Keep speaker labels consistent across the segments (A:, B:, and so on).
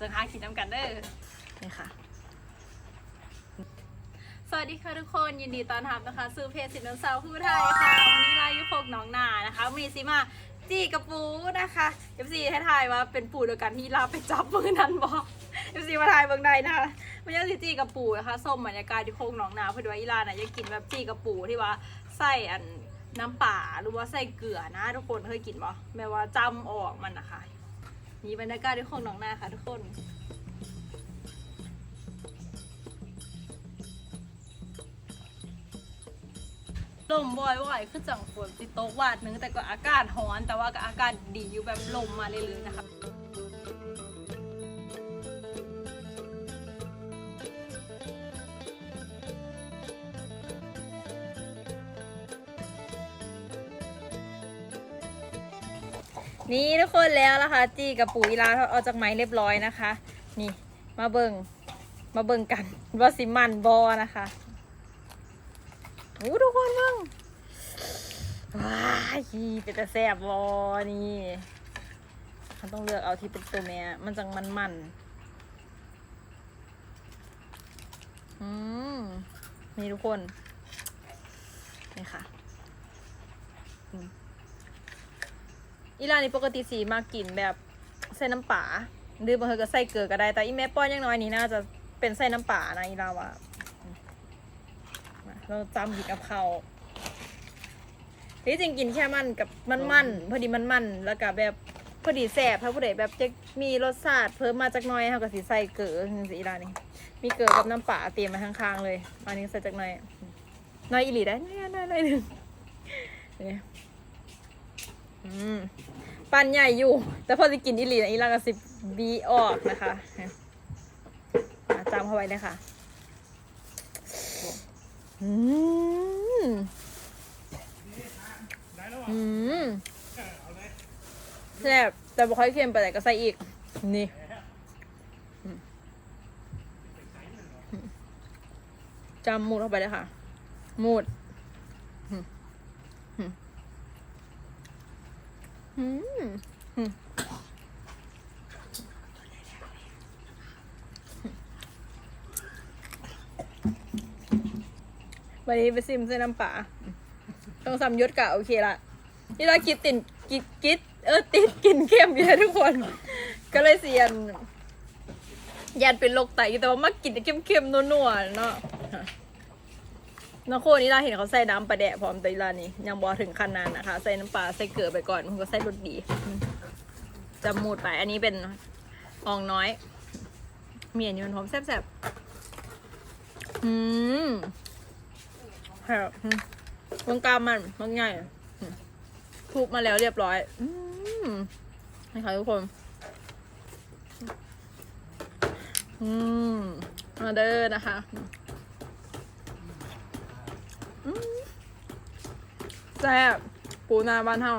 A: จะหากินน้ำกันเด้อนี่ค่ะ สวัสดีค่ะทุกคนยินดีต้อนรับนะคะซื้อเพจสินน้ำสาวผู้ไทยค่ะ วันนี้ลายุพกน้องนานะคะ มีซิมาจีกับปูนะคะเอฟซีให้ทายว่าเป็นปูเดียวกันที่ลาไปจับมือนั้นบอกเอฟซีมาทายเบื้องใดนะคะไม่ใช่สิจีกับปูนะคะส้มบรรยากาศที่โคกหน้องนาเพื่อว่าอีลาน่ะยากกินแบบจีกับปูที่ว่าใส่อันน้ำป่าหรือว่าใส่เกลือนะ ทุกคนเคยกินบ่แม้ว่าจำออกมันนะคะ นี่บรรยากาศที่โคกหน้องนาค่ะทุกคนลมบ่อยๆคือจังฝนติตกวาดนึงแต่ก็อากาศร้อน แต่ว่าก็อากาศดีอยู่แบบลมมาเรื่อยๆนะคะ นี่ทุกคนแล้วนะคะจีกับปุ๋ยลาเอาออกจากไม้เรียบร้อยนะคะ นี่มาเบิงมาเบิงกันว่าสิมันบอนะคะโอ้ทุกคนมึงว้ายเป็นแต่แซ่บบอนี่เขาต้องเลือกเอาที่เป็นตัวแม่มันจังมันมันอืมนี่ทุกคนค่ะอืม อีร้านนี้ปกติสีมากกินแบบใส่น้ำป่าหรือบางทีก็ใส่เกลือก็ได้แต่อีแม่ป้อนอยังน้อยนี้น่าจะเป็นใส่น้ำป่านะอีลาว่าเราจำกินกับเขาวที่จริงกินแค่มันกับมันมันๆพอดีมันมันๆแล้วก็แบบพอดีแสบถ้าผู้ใดแบบจะมีรสชาติเพิ่มมาจากหน้อยเขาก็สีใส่เกลือสีอีร้านนี้มีเกลือกับน้ำปลาเตรียมมาข้างๆเลยอันนี้ใส่จากหน้อยหน้อยอีหลีได้หน้อยหน้อยหน้อยหนึ่งนี่อืม ปันใหญ่อยู่ แต่พอจะกินอีหลีนะอีร้าก็สิบบีออกนะคะอะจำเข้าไว้เลยค่ะอืมอืมแซ่บแต่บ่ค่อยเค็มไปแต่ก็ใส่อีก นี่อืมจำมูดเข้าไปเลยค่ะ มูดอืมอืมอืมอืม วันนี้ไปซิมเส้นน้ำปลาต้องสามยศกะโอเคละนี่เราคิดติดกิดกิดเออติดกินเข้มอยู่นะทุกคน ก็เลยเสียนยันเป็นโรคไตแต่ว่ามากินเข้มๆนัวๆเนาะ น้องโคนี่เราเห็นเขาใส่น้ำปลาแดะพร้อมแต่ร้านนี้ ยังบอถึงขั้นาดนะคะ ใส่น้ำปลาใส่เกลือไปก่อนมันก็ใส่รสดีจำมูดไป อันนี้เป็นอ่องน้อย เมียนอยูนหอมแซ่บๆอืมครับอืมวงกลามมันมันใหญ่ทุบมาแล้วเรียบร้อย อืมให้ค่ะทุกคนอืมมาเด้อนะคะ แซ่บปูนาบ้านเฮา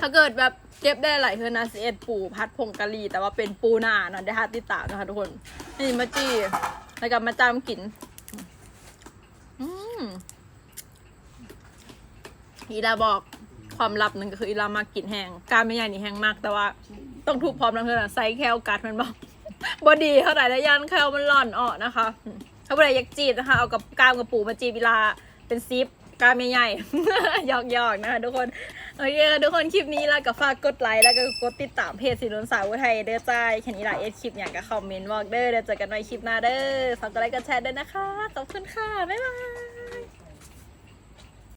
A: ถ้าเกิดแบบเก็บได้หลายเทือนะสิเอ็ดปูพัดพงกะหรี่แต่ว่าเป็นปูนาเนาะได้ฮาติตานะคะทุกคน นี่มาจี้แล้วก็มาจามกิน อืมอีลาบอกความลับหนึ่งก็คืออีลามากินแห้งการไม่ใหญ่นี่แห้งมาก แต่ว่าต้องทุบพร้อมนะเพื่อนไซส์แคลกัดมันบอกบอดีเท่าไหร่แล้วยันแคลมันหล่อนออกนะคะ ถ้าผู้ใดอยากจีบนะคะ เอากับกามกับปูมาจีบอีลา เป็นซิปกล้ามใหญ่ๆหยอกๆนะคะทุกคนโอเคทุกคนคลิปนี้แล้วก็ฝากกดไลค์แล้วก็กดติดตามเพจสินุนสาวไทยเด้อจ้าแค่นี้ละเอสคลิปอย่างก็คอมเมนต์บอกเด้อเดี๋ยวเจอกันใหม่คลิปหน้าเด้อฝากกดไลค์กดแชร์ด้วยนะคะขอบคุณค่ะบ๊ายบาย